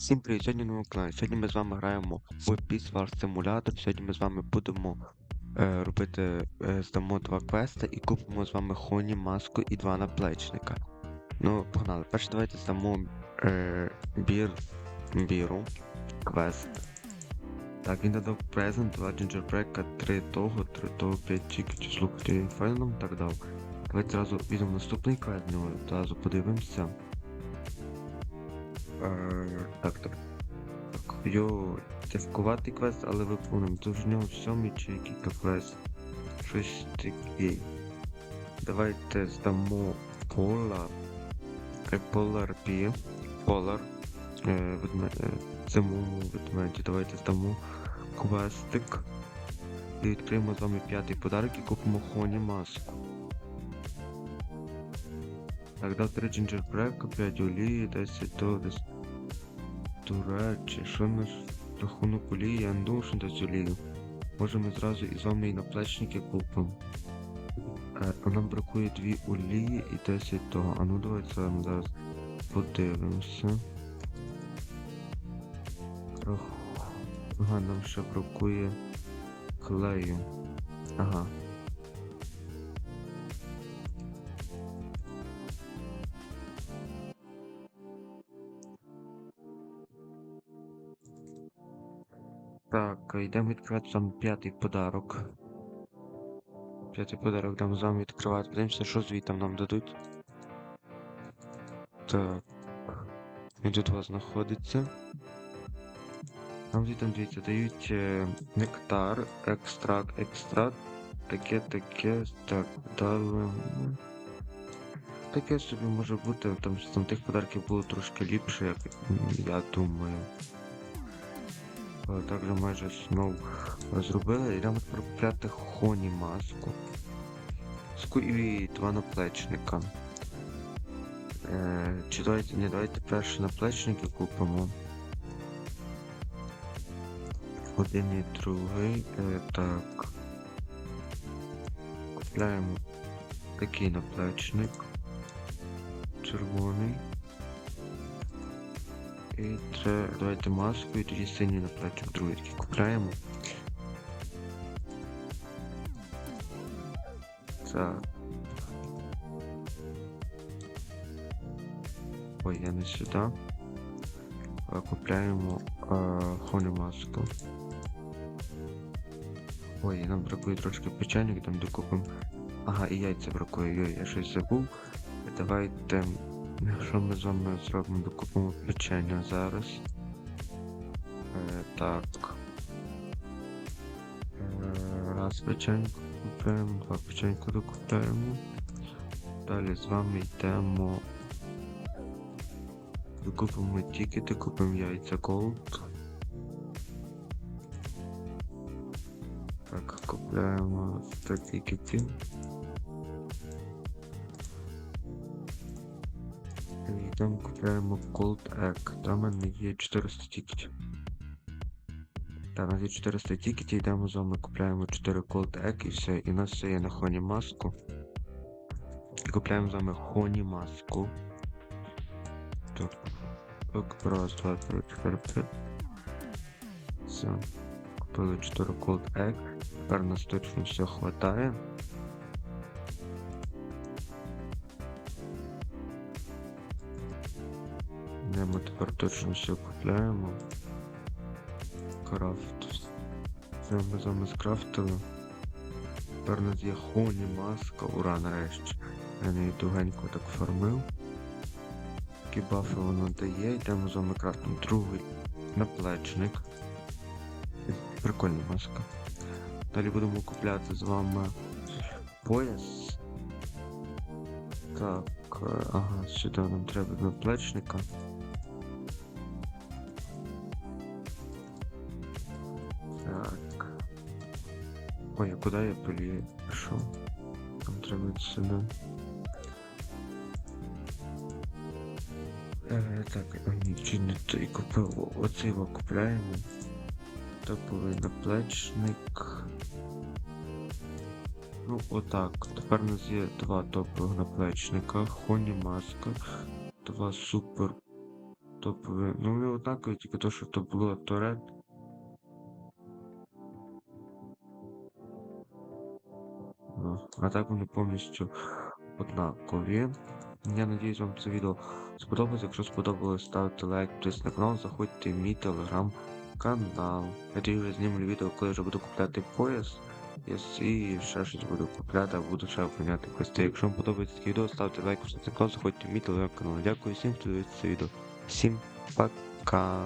Всім привіт, сьогодні на каналі. Сьогодні ми з вами граємо в War Simulator. Сьогодні ми з вами будемо е, робити, е, здамо два квести і купимо з вами Хоні, маску і два наплечника. Ну, погнали. Перше давайте здамо е, бір, біру, квест. Так, він додав презент, два джинджербрека, три того, три того, п'ять тільки слухайте, він файл так дав. Давайте зразу візьмемо наступний квест, ну, одразу подивимося. Е, так, так. Йо, тяжкуватий квест, але виконуємо. Тут в нього сьомий чи то квест. Щось таке. Давайте здамо Polar. е, Polar P. Polar. Е, е, зимовому ведмеді. Давайте здамо квестик. І відкриємо з вами п'ятий подарок і купимо Хоні маску. Так, дав 3 джинджербрека, 5 олії, 10 то десь. До речі, що наш рахунок олії, я не думав, що десь олію. Може ми зразу і вами і наплечники купимо. Е, а нам бракує 2 олії і 10 того. А ну давайте з зараз подивимося. Ага, нам ще бракує клею. Ага. Так, йдемо відкривати там п'ятий подарок. П'ятий подарок йдемо з вами відкривати. Подивимося, що звітом нам дадуть. Так. Він тут у вас знаходиться. Нам звітом дивіться, дають е, нектар, екстракт, екстракт. Таке, таке, так, дали. Таке собі може бути, там, там тих подарків було трошки ліпше, як я думаю. Але також майже знову зробили. Йдемо тепер купляти хоні маску. Ску і два наплечника. Е, чи давайте, не давайте перші наплечники купимо. Один і другий. Е, так. Купляємо такий наплечник. Червоний. І треба, давайте маску і тоді синій наплечник другий такий купляємо. Так. Ой, я не сюди. Купляємо а, хоні маску. Ой, нам бракує трошки печеньок, там докупимо. Ага, і яйця бракує, йой, я щось забув. Давайте Якщо ми з вами зробимо докупимо печення зараз. Е, так. Е, раз печеньку купуємо, два печеньку докупляємо. Далі з вами йдемо. Докупимо тікети, купимо яйця Gold. Так, купляємо 100 тікетів. Там купляємо Cold Egg. Там у мене є 400 тікетів. Так, у нас є 400 тікетів, йдемо з вами купляємо 4 Cold Egg і все. І нас все є на Хоні маску. Купляємо з вами Хоні маску. Так, раз, два, три, чотири, п'ять. Все. Купили 4 Cold Egg. Тепер нас точно все хватає. Де ми тепер точно все купляємо. Крафт. Це ми з вами скрафтили. Тепер у нас є хоні, маска, ура нарешті. Я неї тугенько так фармив. Такі бафи воно дає, йдемо з вами крафтом другий наплечник. Прикольна маска. Далі будемо купляти з вами пояс. Так, е, ага, сюди нам треба наплечника. Ой, а куди я полі пішов? Нам треба сюди. Е, так, а ні, чи не той купив. Оцей його купляємо. Топовий наплечник. Ну, отак. Тепер у нас є два топових наплечника. Хоні маска. Два супер топові. Ну, вони однакові, тільки то, що то було Торет. А так вони повністю однакові. Я надіюсь, вам це відео сподобалось. Якщо сподобалось, ставте лайк, підписуйтесь на канал, заходьте в мій телеграм-канал. Я тоді вже знімлю відео, коли вже буду купляти пояс. І ще щось буду купляти, а буду ще оформляти квести. Якщо вам подобається таке відео, ставте лайк, підписуйтесь на канал, заходьте в мій телеграм-канал. Дякую всім, хто дивиться це відео. Всім пока.